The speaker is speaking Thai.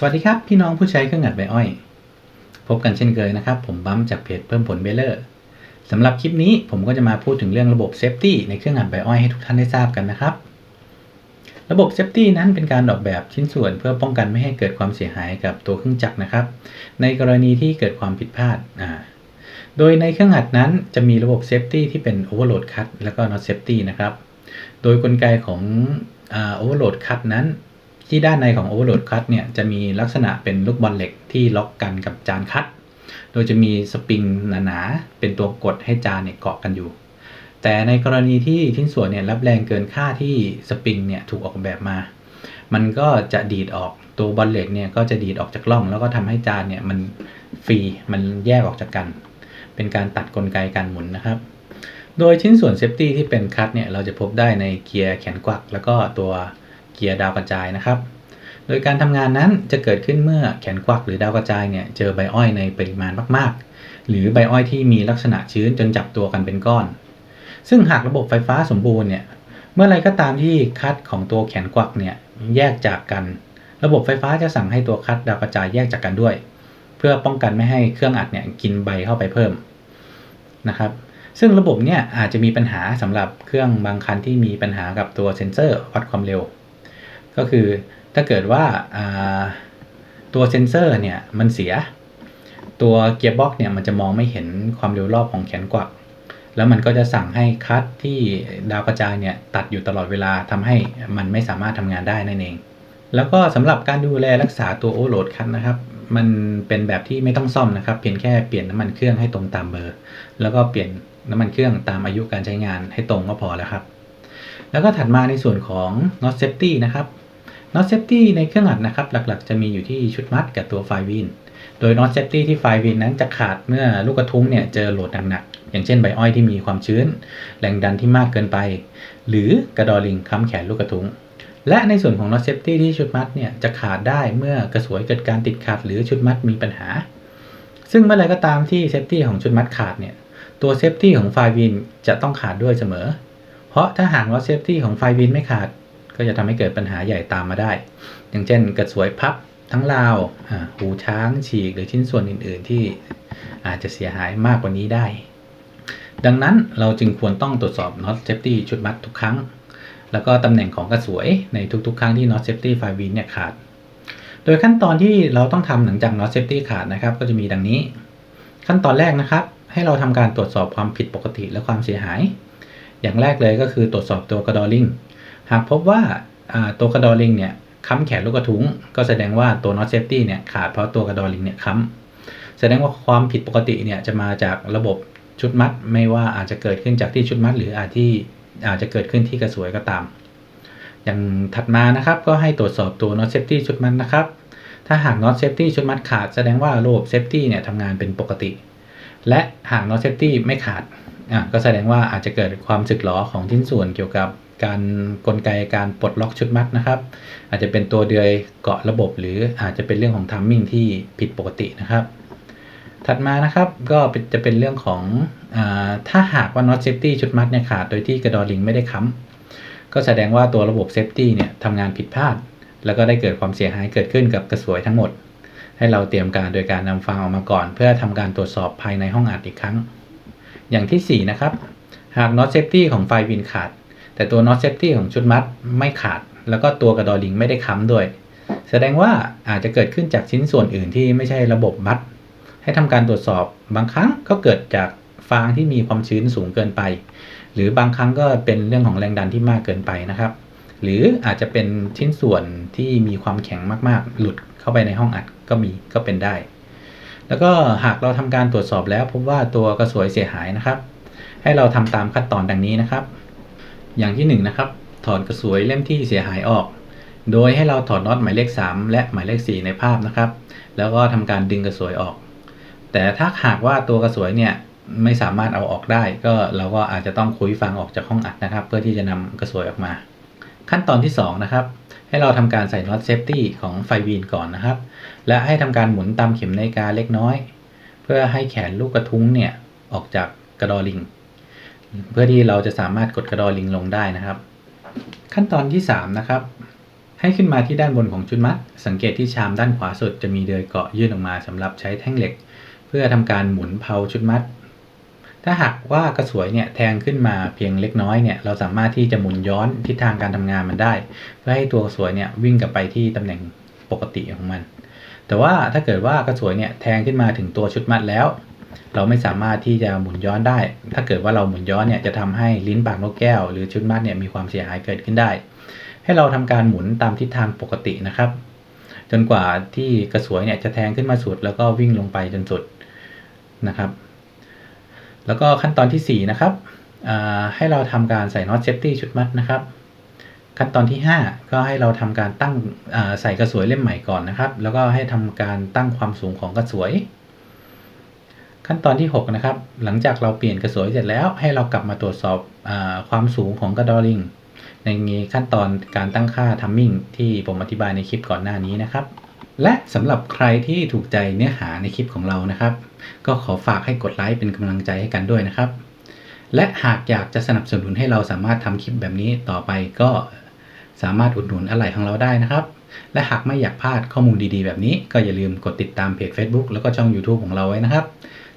สวัสดีครับ พี่น้องผู้ใช้เครื่องอัดใบอ้อย พบกันเช่นเคยนะครับ ผมบัมจากเพจเพิ่มผลเบลเลอร์สำหรับคลิปนี้ผมก็จะมาพูดถึงเรื่องระบบเซฟตี้ในเครื่องอัดใบอ้อยให้ทุกท่านได้ทราบกันนะครับ ระบบเซฟตี้นั้นเป็นการออกแบบชิ้นส่วนเพื่อป้องกันไม่ให้เกิดความเสียหายกับตัวเครื่องจักรนะครับ ในกรณีที่เกิดความผิดพลาดอ่าโดยในเครื่องอัดนั้นจะมีระบบเซฟตี้ที่เป็น Overload Cut แล้วก็ Not Safety นะครับ โดยกลไกของโอ่า Overload Cut นั้น ที่ด้านในของ Overload Cut เนี่ยจะมีลักษณะเป็นลูกบอลเหล็กที่ล็อกกันกับจานคัด โดยจะมีสปริงหนาๆ เป็นตัวกดให้จานเนี่ยเกาะกันอยู่ แต่ในกรณีที่ชิ้นส่วนเนี่ยรับแรงเกินค่าที่สปริงเนี่ยถูกออกแบบมา มันก็จะดีดออกตัวบอลเหล็กเนี่ยก็จะดีดออกจากร่อง แล้วก็ทำให้จานเนี่ยมันฟรีมันแยกออกจากกัน เป็นการตัดกลไกการหมุนนะครับโดยชิ้นส่วนเซฟตี้ที่เป็นคัตเนี่ยเราจะพบได้ในเกียร์แขนกวัก แล้วก็ตัว เกียร์ดาวกระจายนะครับ โดยการทำงานนั้นจะเกิดขึ้นเมื่อแขนกวักหรือดาวกระจายเนี่ยเจอใบอ้อยในปริมาณมากๆ หรือใบอ้อยที่มีลักษณะชื้นจนจับตัวกันเป็นก้อน ซึ่งหากระบบไฟฟ้าสมบูรณ์เนี่ยเมื่อไรก็ตามที่คัดของตัวแขนกวักเนี่ยแยกจากกัน ระบบไฟฟ้าจะสั่งให้ตัวคัดดาวกระจายแยกจากกันด้วย เพื่อป้องกันไม่ให้เครื่องอัดเนี่ยกินใบเข้าไปเพิ่มนะครับซึ่งระบบเนี่ยอาจจะมีปัญหาสำหรับเครื่องบางคันที่มีปัญหากับตัวเซ็นเซอร์วัดความเร็ว ก็คือถ้าเกิดว่าาตัวเซนเซอร์เนี่ยมันเสีย ตัวเกียร์บ็อกเนี่ยมันจะมองไม่เห็นความเร็วรอบของแขนกวัก แล้วมันก็จะสั่งให้คัดที่ดาวกระจายเนี่ยตัดอยู่ตลอดเวลาทำให้มันไม่สามารถทำงานได้นั่นเอง แล้วก็สำหรับการดูแลรักษาตัวโอเวอร์โหลดคัทนะครับมันเป็นแบบที่ไม่ต้องซ่อมนะครับ เพียงแค่เปลี่ยนน้ำมันเครื่องให้ตรงตามเบอร์ แล้วก็เปลี่ยนน้ำมันเครื่องตามอายุการใช้งานให้ตรงก็พอแล้วครับ แล้วก็ถัดมาในส่วนของ not safety นะครับ not safety ในเครื่องอัดนะครับ หลักๆ จะมีอยู่ที่ชุดมัดกับตัวไฟวิน โดย not safety ที่ไฟวินนั้นจะขาดเมื่อลูกกระทุ้งเนี่ยเจอโหลดหนักๆ อย่างเช่นใบอ้อยที่มีความชื้น แรงดันที่มากเกินไป หรือกระดอลิงค้ำแขนลูกกระทุ้ง และในส่วนของ not safety ที่ชุดมัดเนี่ยจะขาดได้เมื่อกระสวยเกิดการติดขัด หรือชุดมัดมีปัญหา ซึ่งเมื่อไรก็ตามที่ safety ของชุดมัดขาดเนี่ยตัว safety ของไฟวินจะต้องขาดด้วยเสมอ เพราะถ้าหากว่า safety ของไฟวินไม่ขาด ก็จะทำให้เกิดปัญหาใหญ่ตามมาได้ อย่างเช่นกระสวยพับทั้งราวอ่าหูช้างฉีกหรือชิ้นส่วนอื่น ๆ ที่อาจจะเสียหายมากกว่านี้ได้ ดังนั้นเราจึงควรต้องตรวจสอบ not safety ชุดมัดทุกครั้ง แล้วก็ตำแหน่งของกระสวยในทุกๆ ครั้งที่ not safety ไฟวินเนี่ยขาด โดยขั้นตอนที่เราต้องทำหลังจาก not safety ขาดนะครับ ก็จะมีดังนี้ ขั้นตอนแรกนะครับ ให้เราทำการตรวจสอบความผิดปกติและความเสียหาย อย่างแรกเลยก็คือตรวจสอบตัวกระดอลิง หากพบว่าตัวกระดอลิงเนี่ยค้ำแขนลูกกระทุ้ง ก็แสดงว่าตัว not safety เนี่ยขาดเพราะตัวกระดอลิงเนี่ยค้ำแสดงว่าความผิดปกติเนี่ยจะมาจากระบบชุดมัด ไม่ว่าอาจจะเกิดขึ้นจากที่ชุดมัด หรืออาจที่อาจจะเกิดขึ้นที่กระสวยก็ตาม อย่างถัดมานะครับก็ให้ตรวจสอบตัว not safety ชุดมัดนะครับถ้าหาก not safety ชุดมัดขาดแสดงว่าระบบ safety เนี่ยทำงานเป็นปกติ และหาก not safety ไม่ขาดก็แสดงว่าอาจจะเกิดความสึกหรอของชิ้นส่วนเกี่ยวกับ การกลไกการปลดล็อกชุดมัดนะครับ อาจจะเป็นตัวเดือยเกาะระบบ หรืออาจจะเป็นเรื่องของทัมมิ่งที่ผิดปกตินะครับ ถัดมานะครับก็จะเป็นเรื่องของอถ้าหากว่า not safety ชุดมัดเนี่ยขาดโดยที่กระดอลิงไม่ได้ค้ำก็แสดงว่าตัวระบบ safety เนี่ยทำงานผิดพลาด แล้วก็ได้เกิดความเสียหายเกิดขึ้นกับกระสวยทั้งหมด ให้เราเตรียมการโดยการนำฟังออกมาก่อน เพื่อทำการตรวจสอบภายในห้องอัดอีกครั้ง อย่างที่4นะครับหาก not safety ของไฟวินขาด แต่ตัว not safety ของชุดมัดไม่ขาด แล้วก็ตัวกระดอลิงไม่ได้ค้ำด้วย แสดงว่าอาจจะเกิดขึ้นจากชิ้นส่วนอื่นที่ไม่ใช่ระบบมัด ให้ทำการตรวจสอบบางครั้งก็เกิดจากฟางที่มีความชื้นสูงเกินไป หรือบางครั้งก็เป็นเรื่องของแรงดันที่มากเกินไปนะครับ หรืออาจจะเป็นชิ้นส่วนที่มีความแข็งมากๆ หลุดเข้าไปในห้องอัดก็มีก็เป็นได้ แล้วก็หากเราทำการตรวจสอบแล้วพบว่าตัวกระสวยเสียหายนะครับ ให้เราทำตามขั้นตอนดังนี้นะครับ อย่างที่1นงนะครับถอดกระสวยเล่มที่เสียหายออก โดยให้เราถอดน็อตหมายเลข 3 และหมายเลข 4 ในภาพนะครับ แล้วก็ทำการดึงกระสวยออก แต่ถ้าหากว่าตัวกระสวยเนี่ยไม่สามารถเอาออกได้ ก็เราก็อาจจะต้องคุยฟังออกจากห้องอัดนะครับ เพื่อที่จะนำกระสวยออกมา ขั้นตอนที่ 2 นะครับ ให้เราทำการใส่น็อตเซฟตี้ของไฟวีนก่อนนะครับ และให้ทำการหมุนตามเข็มนาฬิกาเล็กน้อย เพื่อให้แขนลูกกระทุ้งเนี่ยออกจากกระดอลิง เพื่อที่เราจะสามารถกดกระดอลิงลงได้นะครับ ขั้นตอนที่ 3 นะครับ ให้ขึ้นมาที่ด้านบนของชุดมัด สังเกตที่ชามด้านขวาสุดจะมีเดือยเกาะยื่นออกมาสำหรับใช้แท่งเหล็ก เพื่อทำการหมุนเพาชุดมัด ถ้าหากว่ากระสวยเนี่ยแทงขึ้นมาเพียงเล็กน้อยเนี่ยเราสามารถที่จะหมุนย้อนทิศทางการทำงานมันได้ เพื่อให้ตัวกระสวยเนี่ยวิ่งกลับไปที่ตำแหน่งปกติของมัน แต่ว่าถ้าเกิดว่ากระสวยเนี่ยแทงขึ้นมาถึงตัวชุดมัดแล้ว เราไม่สามารถที่จะหมุนย้อนได้ ถ้าเกิดว่าเราหมุนย้อนเนี่ยจะทำให้ลิ้นปากนกแก้ว หรือชุดมัดเนี่ยมีความเสียหายเกิดขึ้นได้ ให้เราทำการหมุนตามทิศทางปกตินะครับ จนกว่าที่กระสวยเนี่ยจะแทงขึ้นมาสุด แล้วก็วิ่งลงไปจนสุดนะครับ แล้วก็ขั้นตอนที่ 4 นะครับให้เราทำการใส่น็อตเซฟตี้ชุดมัดนะครับ ขั้นตอนที่ 5 ก็ให้เราทำการตั้งใส่กระสวยเล่มใหม่ก่อนนะครับ แล้วก็ให้ทำการตั้งความสูงของกระสวย ขั้นตอนที่ 6 นะครับ หลังจากเราเปลี่ยนกระสวยเสร็จแล้วให้เรากลับมาตรวจสอบอความสูงของกระดอลิง ในขั้นตอนการตั้งค่าทัมมิ่งที่ผมอธิบายในคลิปก่อนหน้านี้นะครับ และสำหรับใครที่ถูกใจเนื้อหาในคลิปของเรานะครับ ก็ขอฝากให้กดไลค์เป็นกำลังใจให้กันด้วยนะครับ และหากอยากจะสนับสนุนให้เราสามารถทำคลิปแบบนี้ต่อไปก็สามารถอุดหนุนอะไหล่ของเราได้นะครับ และหากไม่อยากพลาดข้อมูลดีๆ แบบนี้ ก็อย่าลืมกดติดตามเพจ Facebook แล้วก็ช่อง YouTube ของเราไว้นะครับ